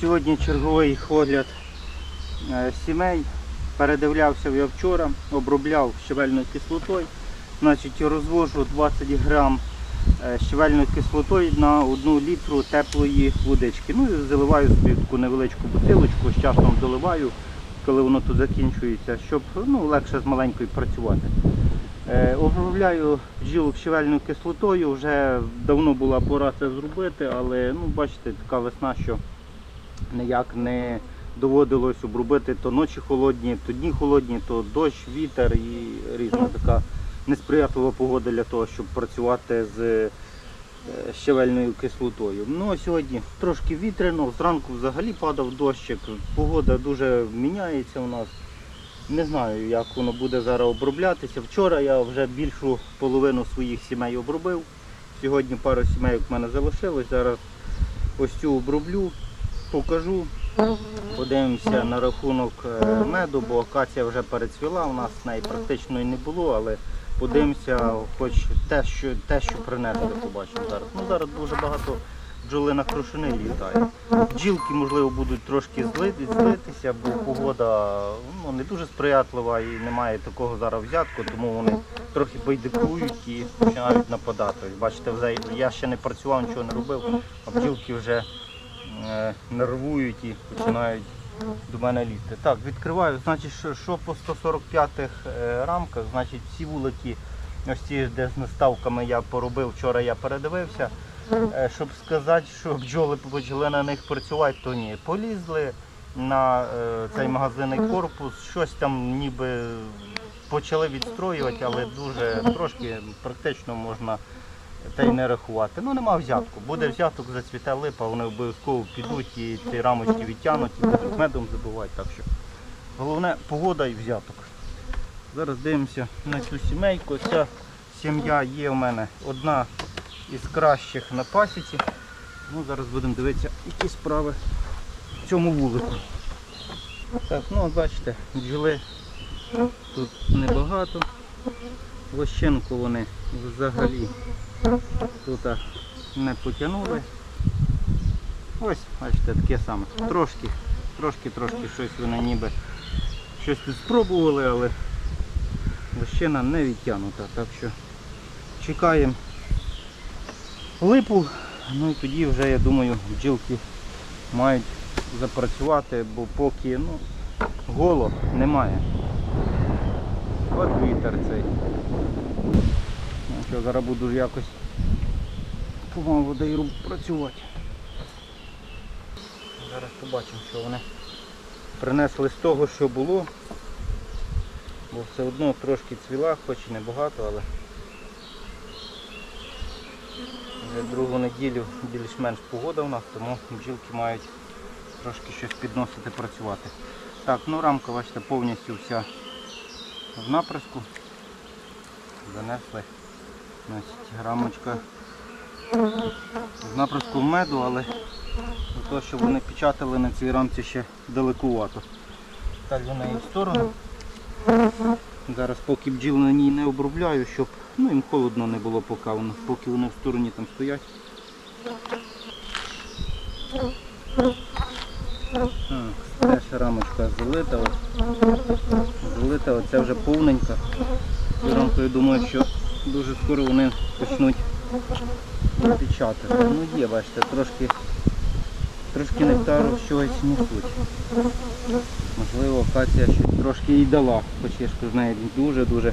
Сьогодні черговий огляд е, сімей. Передивлявся я вчора, обробляв щавельною кислотою. Значить, розвожу 20 грам е, щавельною кислотою на одну літру теплої водички. Ну і заливаю собі таку невеличку бутилочку, з часом доливаю, коли воно тут закінчується, щоб ну, легше з маленькою працювати. Е, Обробляю бджілок щавельною кислотою, вже давно була пора це зробити, але ну, бачите, така весна, що ніяк не доводилось обробити то ночі холодні, то дні холодні, то дощ, вітер і різна така несприятлива погода для того, щоб працювати з е, щавельною кислотою. Ну а сьогодні трошки вітряно, зранку взагалі падав дощик, погода дуже міняється у нас. Не знаю, як воно буде зараз оброблятися. Вчора я вже більшу половину своїх сімей обробив. Сьогодні пару сімей в мене залишилось. Зараз ось цю оброблю, покажу. Подивимося на рахунок е, меду, бо акація вже перецвіла, у нас неї практично і не було, але подивимося, хоч те, що те, що принесли, побачимо зараз. Ну зараз дуже багато бджоли на крушини літає. Бджілки, можливо, будуть трошки злити, злитися, бо погода ну, не дуже сприятлива і немає такого зараз взятку, тому вони трохи байдикують і починають нападати. Бачите, я ще не працював, нічого не робив, а бджілки вже нервують і починають до мене лізти. Так, відкриваю, значить, що, що по 145-х е, рамках, значить всі вулики, ось ці, де з наставками я поробив, вчора я передивився. Е, Щоб сказати, що бджоли почали на них працювати, то ні. Полізли на е, цей магазинний корпус, щось там ніби почали відстроювати, але дуже трошки практично можна та й не рахувати. Ну нема взятку. Буде взяток, зацвіте липа, вони обов'язково підуть і ці рамочки відтягнуть, і будуть медом забивати. Так що головне погода і взяток. Зараз дивимося на цю сімейку. Ця сім'я є у мене одна із кращих на пасіці. Ну, зараз будемо дивитися, які справи в цьому вулику. Так, ну от бачите, бджоли тут небагато. Лощинку вони взагалі тут не потягнули. Ось, бачите, таке саме. Трошки, трошки, трошки щось вони ніби щось тут спробували, але лощина не відтягнута. Так що чекаємо липу, ну і тоді вже, я думаю, бджілки мають запрацювати, бо поки ну, голо немає. От вітер цей. Що, зараз буду якось помалу даю працювати. Зараз побачимо, що вони принесли з того, що було. Бо все одно трошки цвіла, хоч і небагато, але вже другу неділю більш-менш погода у нас, тому бджілки мають трошки щось підносити працювати. Так, ну рамка, бачите, повністю вся в наприску. Занесли. Значить, рамочка з наприску меду, але для того, щоб вони печатали на цій рамці ще далекувато. Ставлю неї в сторону. Зараз поки бджіл на ній не обробляю, щоб ну, їм холодно не було поки, воно, поки вони в стороні там стоять. Так, теж рамочка залита. Залита, оця вже повненька. Цю рамку, я думаю, що дуже скоро вони почнуть печатати. Ну є, бачите, трошки, трошки нектару щось несуть. Можливо, акація щось трошки і дала, хоч я ж з неї дуже-дуже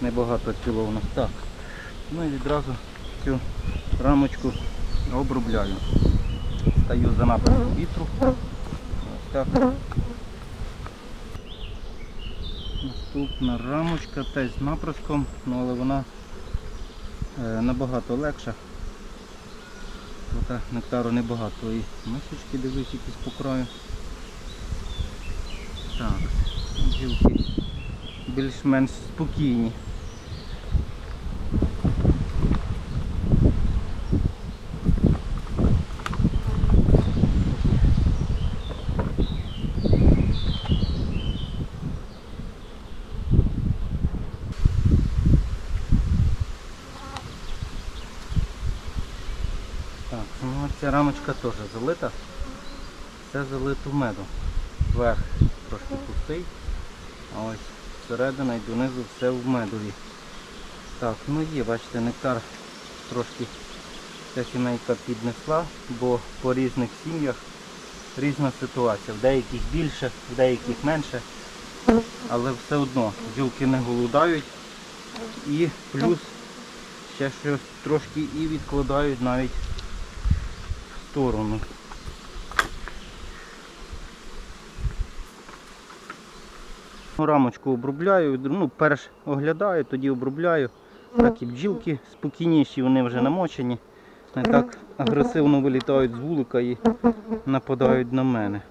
небагато ціло у нас. Так. Ну і відразу цю рамочку обробляю. Стаю за напрямку вітру. Ось так. Наступна рамочка теж з наприском, ну, але вона е, набагато легша. Тут е, нектару небагато і мисочки дивлюсь якісь по краю. Так, гілки більш-менш спокійні. Рамочка теж залита. Це залито медом. Верх трошки пустий, а ось середина і донизу все в медові. Так, ну є, бачите, нектар трошки ця сімейка піднесла, бо по різних сім'ях різна ситуація. В деяких більше, в деяких менше. Але все одно бджілки не голодають. І плюс ще щось трошки і відкладають навіть сторону. Ну, Рамочку обробляю, ну, перш оглядаю, тоді обробляю. Так і бджілки спокійніші, вони вже намочені. Не так агресивно вилітають з вулика і нападають на мене.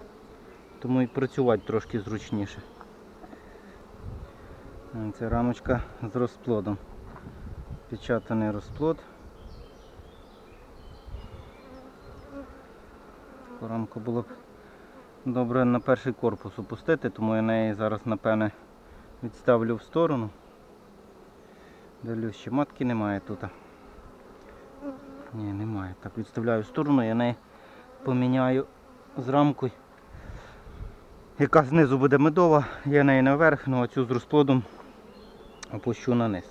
Тому і працювати трошки зручніше. Це рамочка з розплодом. Печатаний розплод. Рамку було б добре на перший корпус опустити, тому я неї зараз напевне відставлю в сторону. Дивлюсь, ще матки немає тут. Ні, немає. Так, відставляю в сторону, я неї поміняю з рамкою. Яка знизу буде медова, я неї наверх, ну а цю з розплодом опущу на низ.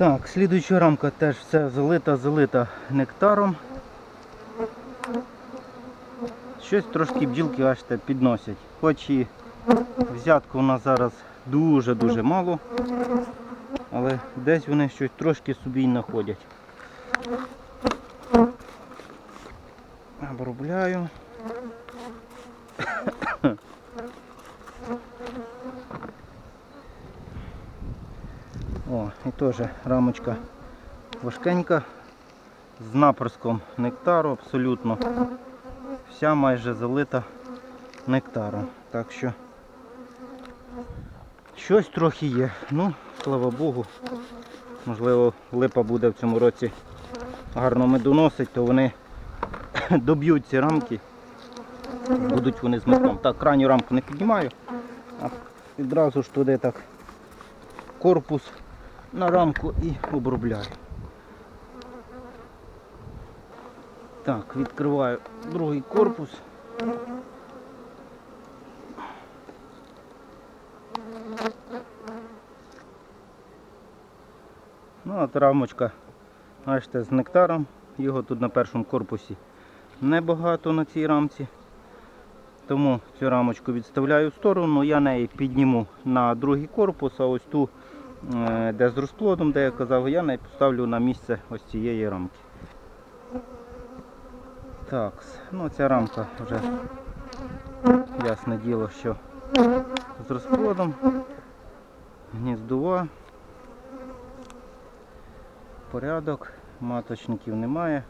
Так, слідуюча рамка теж все залита, залита нектаром. Щось трошки бджілки бачите, підносять. Хоч і взятку у нас зараз дуже-дуже мало, але десь вони щось трошки собі й знаходять. Обробляю. О, і теж рамочка важкенька з наприском нектару абсолютно. Вся майже залита нектаром. Так що щось трохи є. Ну, слава Богу. Можливо, липа буде в цьому році гарно медоносить, то вони доб'ють ці рамки. Будуть вони з медом. Так, крайню рамку не піднімаю, а відразу ж туди так корпус на рамку і обробляю. Так, відкриваю другий корпус. Ну, от рамочка, бачите, з нектаром. Його тут на першому корпусі небагато на цій рамці. Тому цю рамочку відставляю в сторону, я неї підніму на другий корпус, а ось ту, де з розплодом, де я казав, я неї поставлю на місце ось цієї рамки. Так, ну ця рамка вже ясне діло, що з розплодом, гніздова, порядок, маточників немає,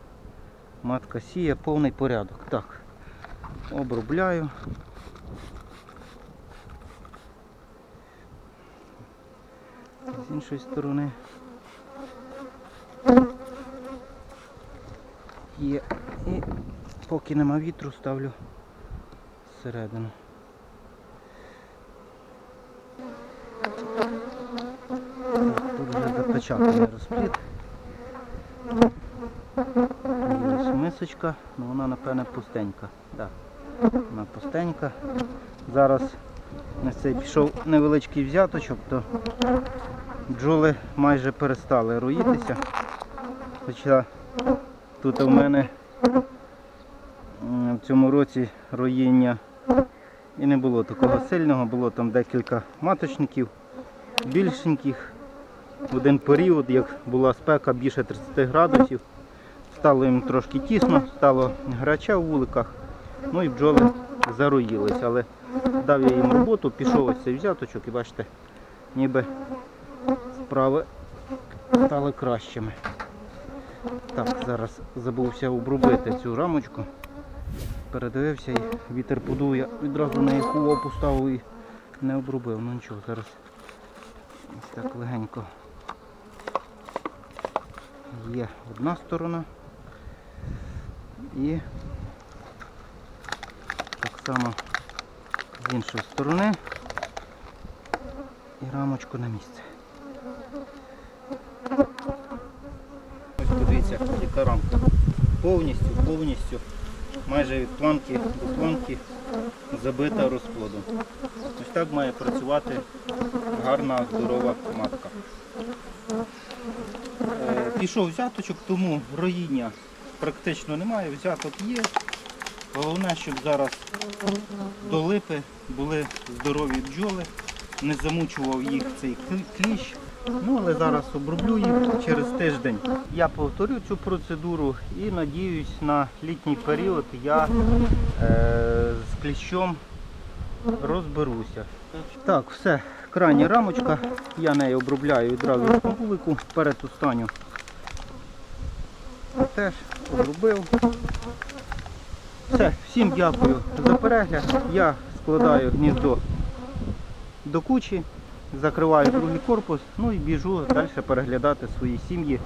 матка сіє, повний порядок. Так, обробляю. Іншої сторони. Є. І поки нема вітру, ставлю всередину. Тут вже запечатаний ось мисочка, ну вона напевне пустенька. Да. Вона пустенька. Зараз на цей пішов невеличкий взяточок, то бджоли майже перестали роїтися. Хоча тут у мене в цьому році роїння і не було такого сильного, було там декілька маточників, більшеньких. В один період, як була спека більше 30 градусів, стало їм трошки тісно, стало грача в вуликах, ну і бджоли зароїлись. Але дав я їм роботу, пішов ось цей взяточок і бачите, ніби справи стали кращими. Так, зараз забувся обробити цю рамочку. Передивився і вітер подує, відразу на яку поставив і не обробив. Ну нічого, зараз ось так легенько. Є одна сторона і так само з іншої сторони і рамочку на місце. Ось подивіться, яка рамка. повністю, повністю, майже від планки до планки забита розплодом. Ось так має працювати гарна, здорова матка. Е, Пішов взяточок, тому роїння практично немає, взяток є. Головне, щоб зараз до липи були здорові бджоли, не замучував їх цей кліщ. Ну, але зараз оброблю їх через тиждень. Я повторю цю процедуру і надіюсь на літній період я е, з кліщом розберуся. Так, все, крайня рамочка. Я нею обробляю відразу з вулику перед останню. Теж обробив. Все, всім дякую за перегляд. Я складаю гніздо до кучі, закриваю другий корпус, ну і біжу далі переглядати свої сім'ї,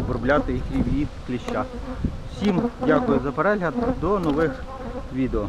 обробляти їх від кліща. Всім дякую за перегляд, до нових відео.